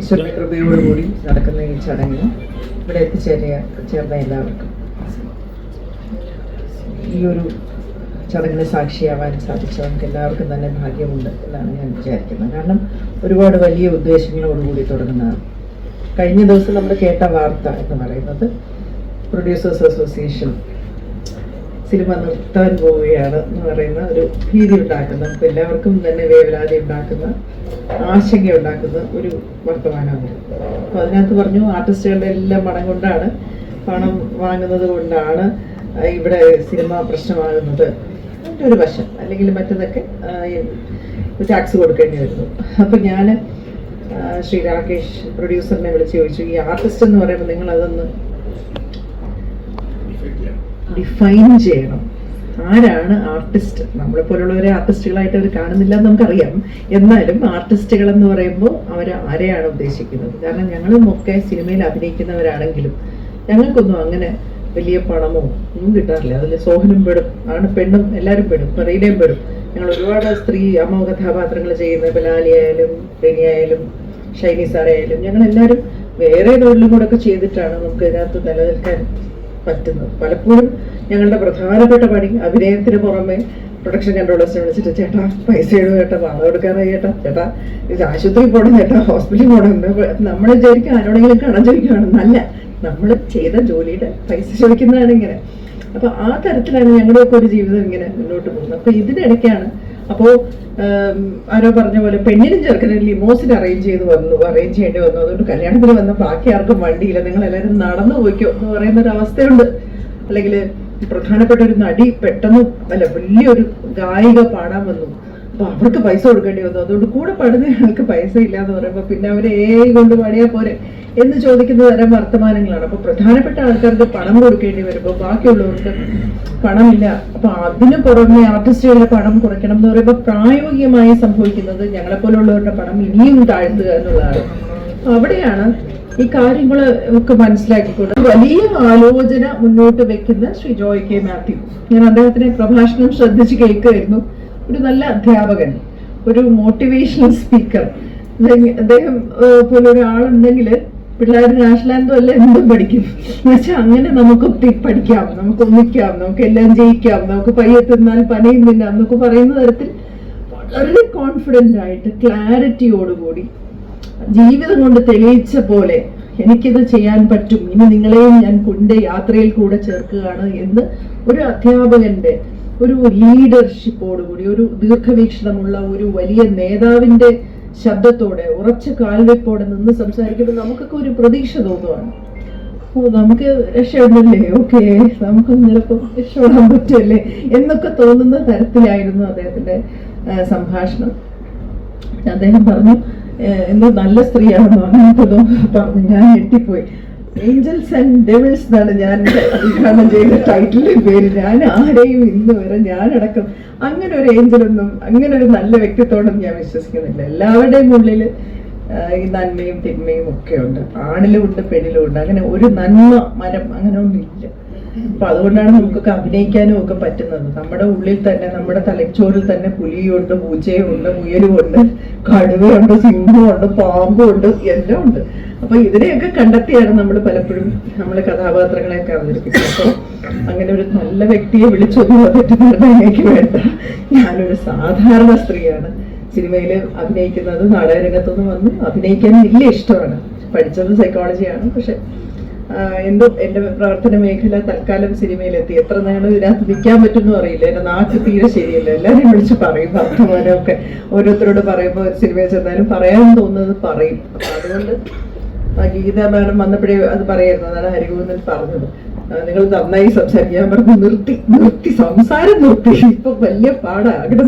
ഈശ്വര കൃപയോടുകൂടി നടക്കുന്ന ഈ ചടങ്ങിൽ ഇവിടെ എത്തിച്ചേരിയ ചേർന്ന എല്ലാവർക്കും. ഈ ഒരു ചടങ്ങിന് സാക്ഷിയാവാൻ സാധിച്ചവർക്ക് എല്ലാവർക്കും തന്നെ ഭാഗ്യമുണ്ട് എന്നാണ് ഞാൻ വിചാരിക്കുന്നത്. കാരണം ഒരുപാട് വലിയ ഉദ്ദേശങ്ങളോടുകൂടി തുടങ്ങുന്നതാണ്. കഴിഞ്ഞ ദിവസം നമ്മൾ കേട്ട വാർത്ത എന്ന് പറയുന്നത് പ്രൊഡ്യൂസേഴ്സ് അസോസിയേഷൻ സിനിമ നിർത്താൻ പോവുകയാണ് എന്ന് പറയുന്ന ഒരു ഭീതി ഉണ്ടാക്കുന്ന നമുക്ക് എല്ലാവർക്കും തന്നെ വേവലാതി ഉണ്ടാക്കുന്ന ആശങ്ക ഉണ്ടാക്കുന്ന ഒരു വർത്തമാനമാണ്. അപ്പോൾ അതിനകത്ത് പറഞ്ഞു ആർട്ടിസ്റ്റുകളുടെ എല്ലാം പണം കൊണ്ടാണ് പണം വാങ്ങുന്നത് കൊണ്ടാണ് ഇവിടെ സിനിമ പ്രശ്നമാകുന്നത്. അതിന്റെ ഒരു വശം. അല്ലെങ്കിൽ മറ്റതൊക്കെ ടാക്സ് കൊടുക്കേണ്ടി വരുന്നു. അപ്പം ഞാൻ ശ്രീ രാകേഷ് പ്രൊഡ്യൂസറിനെ വിളിച്ച് ചോദിച്ചു ഈ ആർട്ടിസ്റ്റ് എന്ന് പറയുമ്പോൾ നിങ്ങൾ അതൊന്ന് ഡിഫൈൻ ചെയ്യണം. ആരാണ് ആർട്ടിസ്റ്റ് നമ്മളെ പോലുള്ളവരെ ആർട്ടിസ്റ്റുകളായിട്ട് അവർ കാണുന്നില്ല എന്ന് നമുക്കറിയാം. എന്നാലും ആർട്ടിസ്റ്റുകൾ എന്ന് പറയുമ്പോൾ അവർ ആരെയാണ് ഉദ്ദേശിക്കുന്നത്? കാരണം ഞങ്ങളും ഒക്കെ സിനിമയിൽ അഭിനയിക്കുന്നവരാണെങ്കിലും ഞങ്ങൾക്കൊന്നും അങ്ങനെ വലിയ പണമോ ഒന്നും കിട്ടാറില്ല. അതിൽ സോഹനും പെടും ആണ് പെണ്ണും എല്ലാവരും പെടും പറയിലേയും പെടും. ഞങ്ങൾ ഒരുപാട് സ്ത്രീ അമ്മ കഥാപാത്രങ്ങൾ ചെയ്യുന്ന ബലാലി ആയാലും ബെനി ആയാലും ഷൈനി സാറായാലും ഞങ്ങൾ എല്ലാവരും വേറെ തൊഴിലും കൂടെ ഒക്കെ ചെയ്തിട്ടാണ് നമുക്ക് ഇതിനകത്ത് നിലനിൽക്കാൻ പറ്റുന്നത്. പലപ്പോഴും ഞങ്ങളുടെ പ്രധാനപ്പെട്ട പണി അഭിനയത്തിന് പുറമെ പ്രൊഡക്ഷൻ കൺട്രോളേഴ്സിനെ വിളിച്ചിട്ട് ചേട്ടാ പൈസ ഇടും ചേട്ടാ പണം എടുക്കാനായി ചേട്ടാ ചേട്ടാ ഇത് ആശുപത്രിയിൽ പോകണം ചേട്ടാ ഹോസ്പിറ്റലിൽ പോകണം നമ്മൾ വിചാരിക്കും ആരോടെങ്കിലും കടം ചോദിക്കുകയാണെന്നല്ല നമ്മൾ ചെയ്ത ജോലിയുടെ പൈസ ചോദിക്കുന്നതാണ് ഇങ്ങനെ. അപ്പൊ ആ തരത്തിലാണ് ഞങ്ങളുടെയൊക്കെ ഒരു ജീവിതം ഇങ്ങനെ മുന്നോട്ട് പോകുന്നത്. അപ്പൊ ഇതിനിടയ്ക്കാണ് അപ്പോ ആം, ആരോ പറഞ്ഞ പോലെ പെണ്ണിനും ചെറുക്കനും ലിമോസിന് അറേഞ്ച് ചെയ്ത് വന്നു അറേഞ്ച് ചെയ്യേണ്ടി വന്നു. അതുകൊണ്ട് കല്യാണത്തിന് വന്ന ബാക്കി ആർക്കും വണ്ടിയില്ല. നിങ്ങൾ എല്ലാവരും നടന്നു പോയിക്കോ എന്ന് പറയുന്ന ഒരു അവസ്ഥയുണ്ട്. അല്ലെങ്കിൽ പ്രധാനപ്പെട്ട ഒരു നടി പെട്ടെന്ന് അല്ല വലിയൊരു ഗായിക പാടാൻ വന്നു. അപ്പൊ അവർക്ക് പൈസ കൊടുക്കേണ്ടി വന്നു. അതുകൊണ്ട് കൂടെ പാടുന്ന ആൾക്ക് പൈസ ഇല്ല എന്ന് പറയുമ്പോൾ പിന്നെ അവരെ ഏ കൊണ്ട് പണിയാ പോരെ എന്ന് ചോദിക്കുന്ന തരം വർത്തമാനങ്ങളാണ്. അപ്പൊ പ്രധാനപ്പെട്ട ആൾക്കാർക്ക് പണം കൊടുക്കേണ്ടി വരുമ്പോൾ ബാക്കിയുള്ളവർക്ക് പണമില്ല. അപ്പൊ അതിന് പുറമെ ആർട്ടിസ്റ്റുകളുടെ പണം കുറയ്ക്കണം എന്ന് പറയുമ്പോൾ പ്രായോഗികമായി സംഭവിക്കുന്നത് ഞങ്ങളെ പോലുള്ളവരുടെ പണം ഇനിയും താഴ്ത്തുക എന്നുള്ളതാണ്. അവിടെയാണ് ഈ കാര്യങ്ങൾ ഒക്കെ മനസ്സിലാക്കിക്കൊണ്ട് വലിയ ആലോചന മുന്നോട്ട് വെക്കുന്ന ശ്രീ ജോയ് കെ മാത്യു. ഞാൻ അദ്ദേഹത്തിന്റെ പ്രഭാഷണം ശ്രദ്ധിച്ച് കേൾക്കുമായിരുന്നു ഒരു നല്ല അധ്യാപകൻ ഒരു മോട്ടിവേഷണൽ സ്പീക്കർ അദ്ദേഹം പോലെ ഒരാളുണ്ടെങ്കിൽ പിള്ളേർ നാഷണലാന്തം അല്ല എന്തും പഠിക്കും. എന്നുവെച്ചാൽ അങ്ങനെ നമുക്ക് പഠിക്കാം നമുക്ക് ഒന്നിക്കാം നമുക്ക് എല്ലാം ജയിക്കാം നമുക്ക് പയ്യെ തിന്നാൽ പനയും തിന്നാം എന്നൊക്കെ പറയുന്ന തരത്തിൽ വളരെ കോൺഫിഡന്റ് ആയിട്ട് ക്ലാരിറ്റിയോടുകൂടി ജീവിതം കൊണ്ട് തെളിയിച്ച പോലെ എനിക്കിത് ചെയ്യാൻ പറ്റും. ഇനി നിങ്ങളെയും ഞാൻ കൊണ്ട് യാത്രയിൽ കൂടെ ചേർക്കുകയാണ് എന്ന് ഒരു അധ്യാപകന്റെ ഒരു ലീഡർഷിപ്പോടുകൂടി ഒരു ദീർഘവീക്ഷണമുള്ള ഒരു വലിയ നേതാവിന്റെ ശബ്ദത്തോടെ ഉറച്ച കാൽവെപ്പോടെ നിന്ന് സംസാരിക്കുമ്പോൾ നമുക്കൊക്കെ ഒരു പ്രതീക്ഷ തോന്നുവാണ്. ഓ നമുക്ക് രക്ഷയുണ്ടല്ലേ? ഓക്കെ നമുക്ക് ചിലപ്പോൾ രക്ഷപ്പെടാൻ പറ്റുമല്ലേ? എന്നൊക്കെ തോന്നുന്ന തരത്തിലായിരുന്നു അദ്ദേഹത്തിന്റെ സംഭാഷണം. അദ്ദേഹം പറഞ്ഞു "ഏഹ്, എന്തോ നല്ല സ്ത്രീയാണെന്നോ അങ്ങനത്തതോ പറഞ്ഞു ഞാൻ ഞെട്ടിപ്പോയി. ഏഞ്ചൽസ് ആൻഡ് ഡെവിൾസ് എന്നാണ് ഞാൻ ഉദ്ഘാടനം ചെയ്ത ടൈറ്റിലിന്റെ പേര്. ഞാൻ ആരെയും ഇന്ന് വരെ ഞാനടക്കം അങ്ങനെ ഒരു ഏഞ്ചലൊന്നും അങ്ങനെ ഒരു നല്ല വ്യക്തിത്വമൊന്നും ഞാൻ വിശ്വസിക്കുന്നില്ല. എല്ലാവരുടെയും ഉള്ളിൽ ഈ നന്മയും തിന്മയും ഒക്കെ ഉണ്ട്. ആണിലും ഉണ്ട് പെണ്ണിലും ഉണ്ട്. അങ്ങനെ ഒരു നന്മ മരം അങ്ങനെ ഒന്നുമില്ല അപ്പൊ അതുകൊണ്ടാണ് നമുക്കൊക്കെ അഭിനയിക്കാനും ഒക്കെ പറ്റുന്നത്. നമ്മുടെ ഉള്ളിൽ തന്നെ നമ്മുടെ തലച്ചോറിൽ തന്നെ പുലിയുണ്ട് പൂച്ചയും ഉണ്ട് മുയലും ഉണ്ട് കടുവയുണ്ട് സിംഹമുണ്ട് പാമ്പുണ്ട് എല്ലാം ഉണ്ട്. അപ്പൊ ഇതിനെയൊക്കെ കണ്ടെത്തിയാണ് നമ്മൾ പലപ്പോഴും നമ്മൾ കഥാപാത്രങ്ങളെയൊക്കെ അവതരിപ്പിക്കുന്നത്. അപ്പൊ അങ്ങനെ ഒരു നല്ല വ്യക്തിയെ വിളിച്ചൊന്നും പറ്റുന്ന എനിക്ക് വേണ്ട. ഞാനൊരു സാധാരണ സ്ത്രീയാണ്. സിനിമയിൽ അഭിനയിക്കുന്നത് നാടകരംഗത്തുനിന്ന് വന്ന് അഭിനയിക്കാൻ വലിയ ഇഷ്ടമാണ്. പഠിച്ചത് സൈക്കോളജിയാണ് പക്ഷെ എന്തോ എന്റെ പ്രവർത്തന മേഖല തൽക്കാലം സിനിമയിലെത്തി. എത്ര നാളും ഇതിനകത്ത് നിൽക്കാൻ പറ്റുമെന്ന് അറിയില്ല. എന്റെ നാട്ടിൽ തീരെ ശരിയല്ല. എല്ലാവരും വിളിച്ച് പറയും. വർത്തമാനമൊക്കെ ഓരോരുത്തരോട് പറയുമ്പോൾ സിനിമയിൽ ചെന്നാലും പറയാൻ തോന്നുന്നത് പറയും. അതുകൊണ്ട് ഗീത മാഡം വന്നപ്പോഴേ അത് പറയായിരുന്നു. അതാണ് ഹരിഗോവിന്ദൻ പറഞ്ഞത്. നിങ്ങൾ നന്നായി സംസാരിക്കാൻ പറഞ്ഞു നിർത്തി നിർത്തി സംസാരം നിർത്തി. ഇപ്പൊ വലിയ പാടാ. അവിടെ